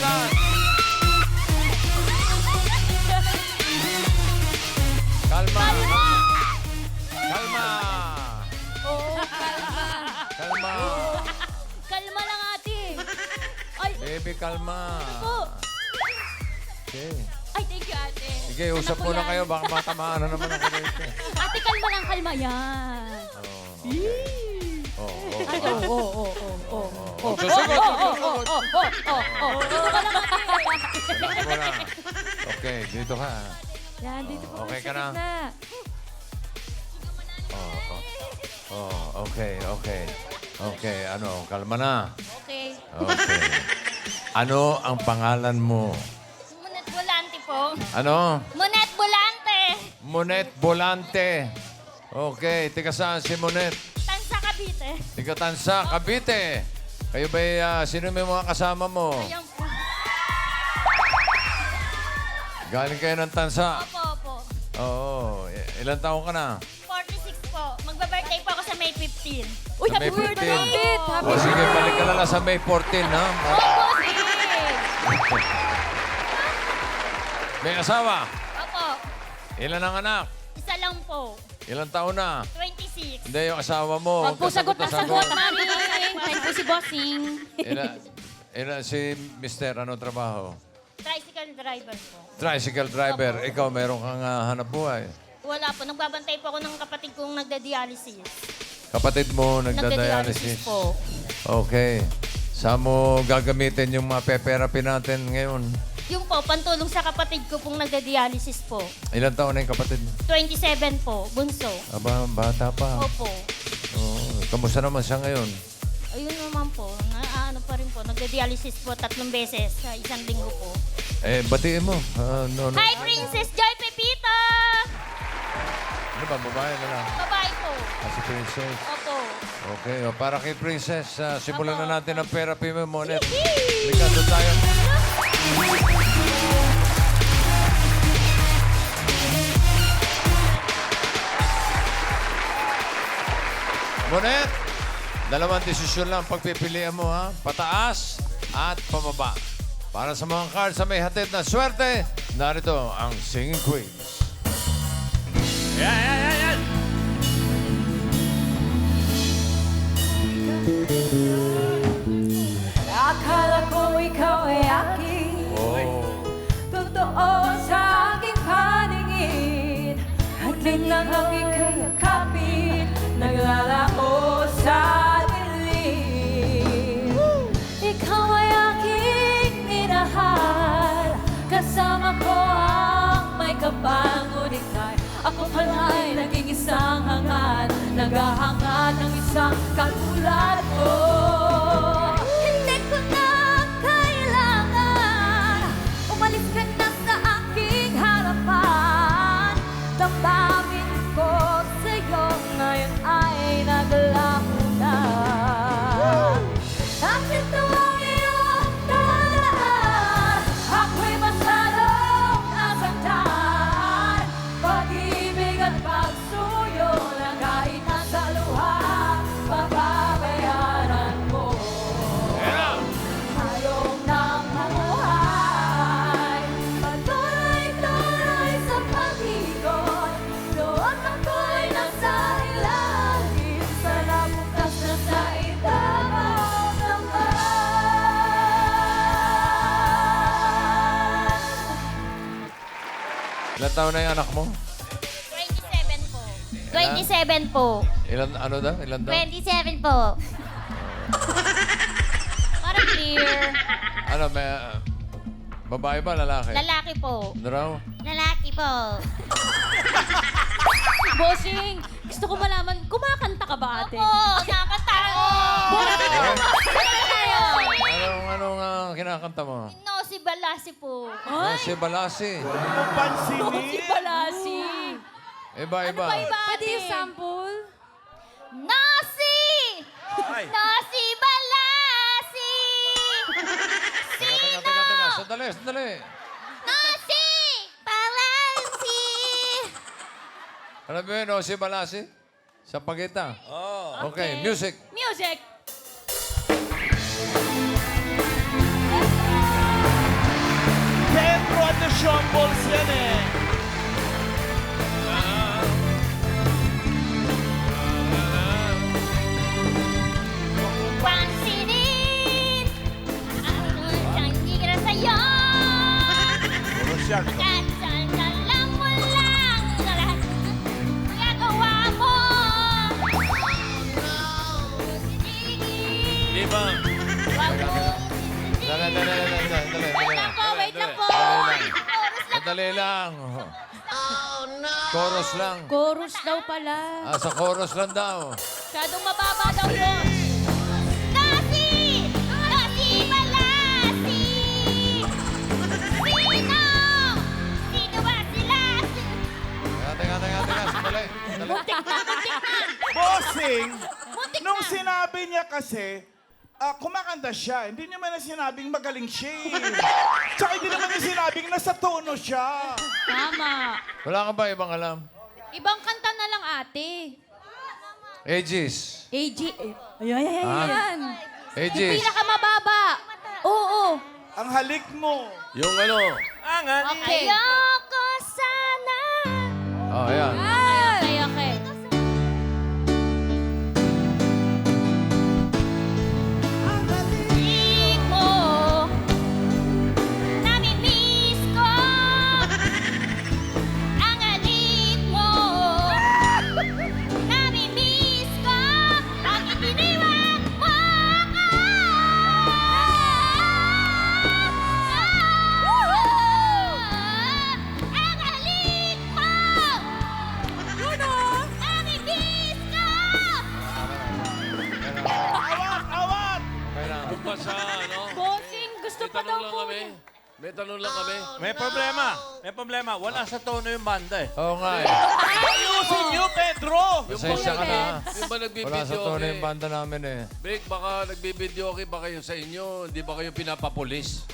Palakpakan! Kalma! Kalma! Oo, kalma. Kalma! Kalma lang, ate. Ay, Baby, kalma. po. Okay. Ay, thank you, ate. Sige, Ano usap po muna yan? kayo. Baka matamaan na naman ako dito. Ate, kalma lang, kalma yan. Oh, okay. Oh, oh. Ay, oo, oo, oo, oo, oo. Oh, lang, ate. Relax muna. Okay, dito ka. Yan, dito po Okay ka na? Oh, oh. Oh, okay, okay. Okay, ano, kalma na. Okay. Okay. Ano ang pangalan mo? Munet Volante po. Ano? Munet Volante. Monet Volante. Okay, tika saan si Monet? Tansa Cavite. Tika Tansa, Cavite. Kayo ba, uh, sino may mga kasama mo? Ayan po. Galing kayo ng Tansa. Opo, opo. Oo. I- Ilan taong ka na? 46 po. Magba-birthday po ako sa May 15. Uy, Sa May happy birthday! 15. Happy O sige, balik ka na lang sa May 14, ha? Opo, sige. May asawa. Opo. Ilan ang anak? Isa lang po. Ilan taon na? 26. Hindi, yung asawa mo. Huwag po sagot ng sagot, mami. Po si Bossing. Ilan, ilan si Mister, ano trabaho? Tricycle driver po. Tricycle driver. Ikaw, meron kang ah, hanap buhay. Wala po. Nagbabantay po ako ng kapatid kong nagda-dialysis. Kapatid mo, nagda-dialysis. po. Okay. Saan mo gagamitin yung mga pe-therapy natin ngayon? Yung po, pantulong sa kapatid ko pong nagda-dialysis po. Ilan taon na yung kapatid mo? 27 po, bunso. Aba, bata pa. Opo. Oo. Kamusta naman siya ngayon? Ayun naman po, na, ano pa rin po, nagda-dialysis po tatlong beses sa isang linggo po. Eh, batiin mo. Ah, no, no. Hi, Princess Joy Pepito! Ano ba, babae na lang? Babae po. Ah, si Princess. Opo. Okay, o, para kay Princess, ah, simulan na natin ang therapy mo, Monet. Yee! Halika, doon tayo. Monet, dalawang desisyon lang pagpipilian mo, ha? Pataas at pababa. Para sa mga cards sa may hatid na swerte, narito ang Singing Queens. Yan, yan, yan, yan! Akala ko ikaw ay aking Oh. Totoo sa aking paningin At biglang ang ika'y Kasama ko ang may kapal Ngunit ay ako pala'y naging isang hangad Naghahangad ng isang katulad mo Ilan taon na yung anak mo? 27 po. 27 po. Ilan, ano daw? Ilan daw? 27 po. Para clear. Ano, may... ah, babae ba, lalaki? Lalaki po. Ano raw? Lalaki po. Bossing, gusto ko malaman, kumakanta ka ba ate? Opo, nakakatawa. tayo. Anong, anong ah, kinakanta mo? No, si Balasi po. Oh, si Balasi. Si Balasi. Iba, iba. Ano ba iba Pwede yung sample? Nasi! Nasi Balasi! Teka, teka, teka, teka. Sandali, sandali. Nasi Balasi! Ano ba yun, oh, si Balasi? Sa pagita? Oh. Okay, music. Music. John Bolsene. Chorus lang. Chorus daw pala. Ah, sa chorus lang daw. Masyadong mababa daw yun. Nasi! Nasi Malasi! Sino? Sino ba sila? Teka, teka, teka, teka. Sandali. Sandali. Bossing, nung sinabi niya kasi, ah, kumakanta siya, hindi naman na sinabing magaling siya. eh. Nasa tono siya. Tama. Wala ka ba ibang alam? Ibang kanta na lang ate. Aegis. AG. eh, Ayan, ayan, Ah. ayan. Yung Aegis. pinakamababa. Oo. Ang halik mo. Yung ano. Okay. Ayoko sana Oh, ayan. Sa ano? Bossing, gusto May pa daw tanong lang po. kami. May tanong lang kami. May problema. May problema. Wala sa tono yung banda eh. Oo nga eh. Ayusin niyo, Pedro! Pasensya ka na. ha. Yung ba Wala nagbibideo sa tono okay? yung banda namin eh. Vic, baka nagbibideo okay ba kayo sa inyo? Hindi ba kayo pinapapulis?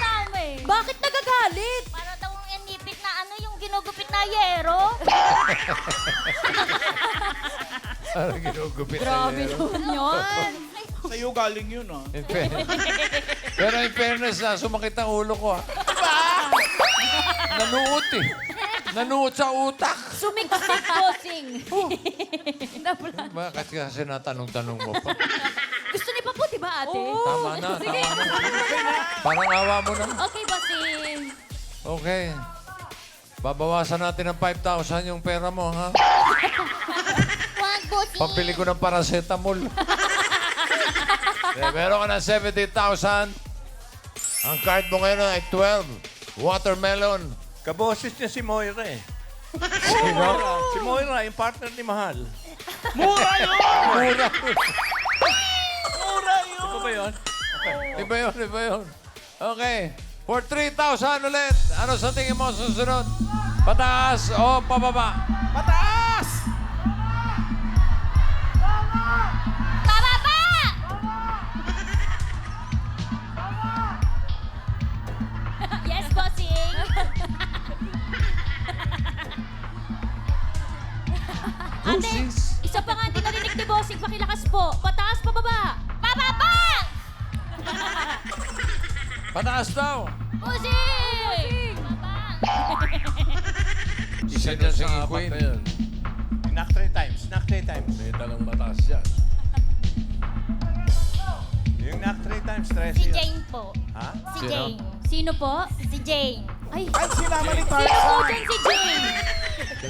Namin Bakit nagagalit? Para daw yung nipit na ano, yung ginugupit na yero. Parang ginugupit na Grabe yun. naman yun. Sa'yo galing yun, ah. In fairness. Pero in fairness na, sumakit ang ulo ko ha. Nanuot eh. Nanuot sa utak. Sumiksik, bossing. Bakit kasi natanong-tanong mo pa? Gusto ni Papo, di ba ate? Tama na, tama na. Parang awa mo na. Okay, bossing. Okay. Babawasan natin ng 5,000 yung pera mo, ha? Pampili ko ng paracetamol. meron ka ng 70,000. Ang card mo ngayon ay 12. Watermelon. Kaboses niya si Moira eh. Sino? Si Moira, yung partner ni Mahal. Mura yun! Mura. Mura yun! Ano ba yun? Iba yun, iba yun. Okay. For 3,000 ulit. Ano sa tingin mo susunod? Pataas o pababa? Pataas! Ate, isa pa nga hindi narinig ni bossing. Pakilakas po. Pataas, pababa. Pababa! Pataas daw. Bossing! Isa dyan sa apat Queen. na yun. Knock three times. Knock three times. May talang mataas yan. Yung knock three times, stress Si yun. Jane po. Ha? Si Sino? Jane. Sino po? Si Jane. Ay, Ay, sinama ni sino po dyan si Jane?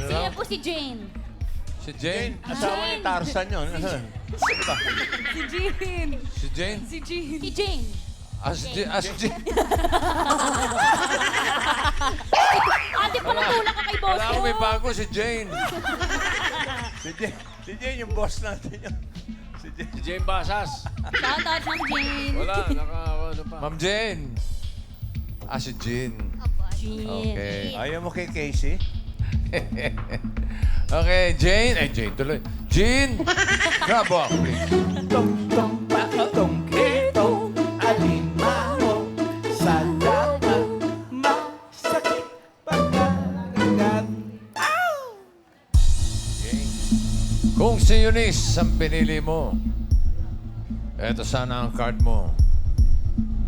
Sino po si Jane? Si Jane. Asawa ni Tarzan yun. Si Jane. Si Jane? Si Jane. Si Jane. Ah, si Jane. Ah, si Jane. Ate, palutulak ka kay boss Wala ko. akong may bago, si Jane. si Jane, si Jane yung boss natin yun. Si Jane. Si Jane Basas. Shout out, Ma'am Jane. Wala, naka ano pa. Ma'am Jane. Ah, si Jane. Jane. Okay. Ayaw mo kay Casey? okay, Jane. Eh, Jane tuloy. Jean! Grab walk, please. Tong-tong pakitong ketong alimango sa dapat masakit pagkakagat. Kung si Eunice ang pinili mo, eto sana ang card mo.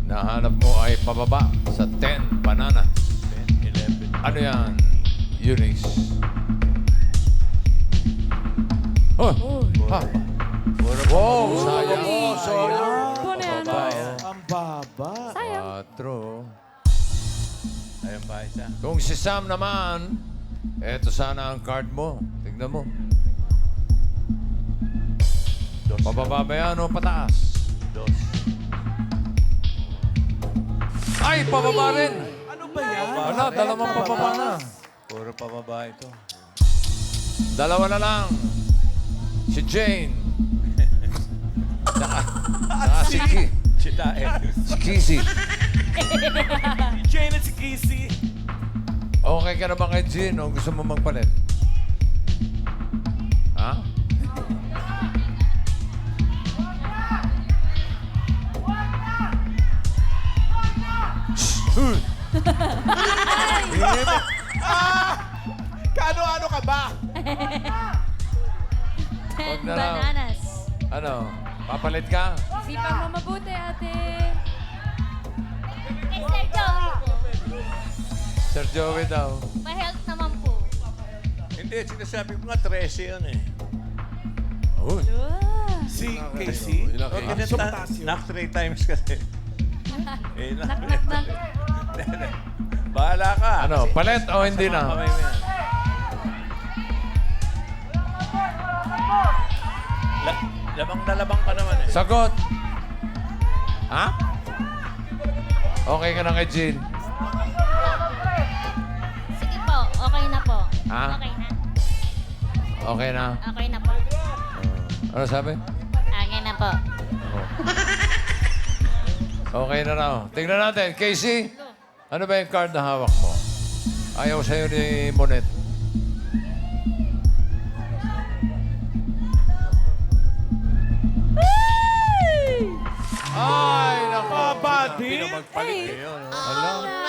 nahanap mo ay pababa sa 10 bananas. 11. Ano yan? Eunice. Oh, ha. Wow, sayang. Bananas. Ang baba. Sayang. Quatro. Ayun pa isa. Kung si Sam naman, eto sana ang card mo. Tignan mo. Dos. Pababa ba yan o pataas? Dos. Ay, pababa rin! Ano ba yan? Wala, dalawang pababa na. Puro pababa ito. Dalawa na lang. Si Jane. Saka, saka si, Ki, Chitae. si Kizzy. Jane at si Kissy. Okay ka na ba kay Jean o gusto mo magpalit? Ha? Shh! Uy! Kaano-ano ka ba? Wag na lang. Bananas. Ano? Papalit ka? Isipan mo mabuti, ate. Kay Sir Joey po. Sir Joey daw. Pa-health naman po. Hindi, sinasabi ko nga 13 yun eh. Uy. Si Casey. Ilang Oh, kayo? ganyan so ta- mataas yun. knock three times kasi. eh, knock, Knock, knock, knock. Bahala ka. Ano, palit o hindi Sama na? kamay mo yan. La- labang na labang ka naman eh. Sagot. Ha? Okay ka na kay Jean? Sige po, okay na po. Ha? Okay na. Okay na? Okay na po. Ano sabi? Okay na po. Okay na raw. Tingnan natin. Casey, ano ba yung card na hawak mo? Ayaw sa'yo ni Monet. Ay, nako. Baba Sinabi din. na magpalit eh. Ayun, oh.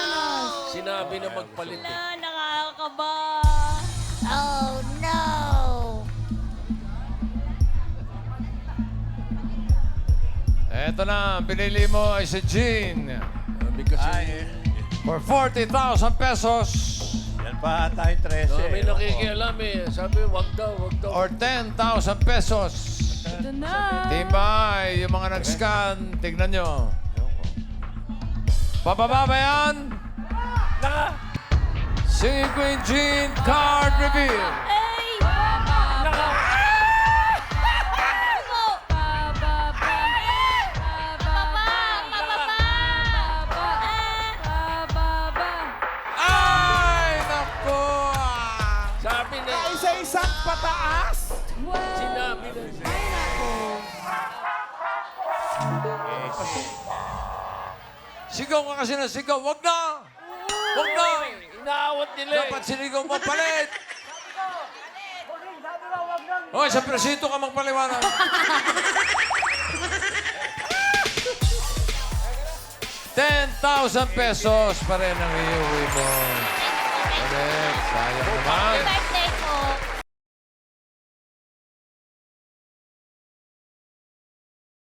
Ala. Sinabi na magpalit eh. Wala, nakakaba. Oh, no. Eto na, ang pinili mo ay si Jean. Ay, For 40,000 pesos yan pa tayong 13. no, may nakikialam eh. Sabi, wag daw, wag daw. or 10,000 pesos. Tibay, yung mga nag-scan, tignan nyo. Pababa ba yan? Singing Queen Jean card reveal. Bababa. Ay, naku! Sabi na, Isa-isang pataas. Sigaw ka kasi na sigaw. Wag na! Wag na! Inaawat nila eh. Dapat sinigaw mapalit. Hoy, sa presinto ka magpaliwanag. Ten thousand pesos pa rin ang iuwi mo. Correct. Sayang naman.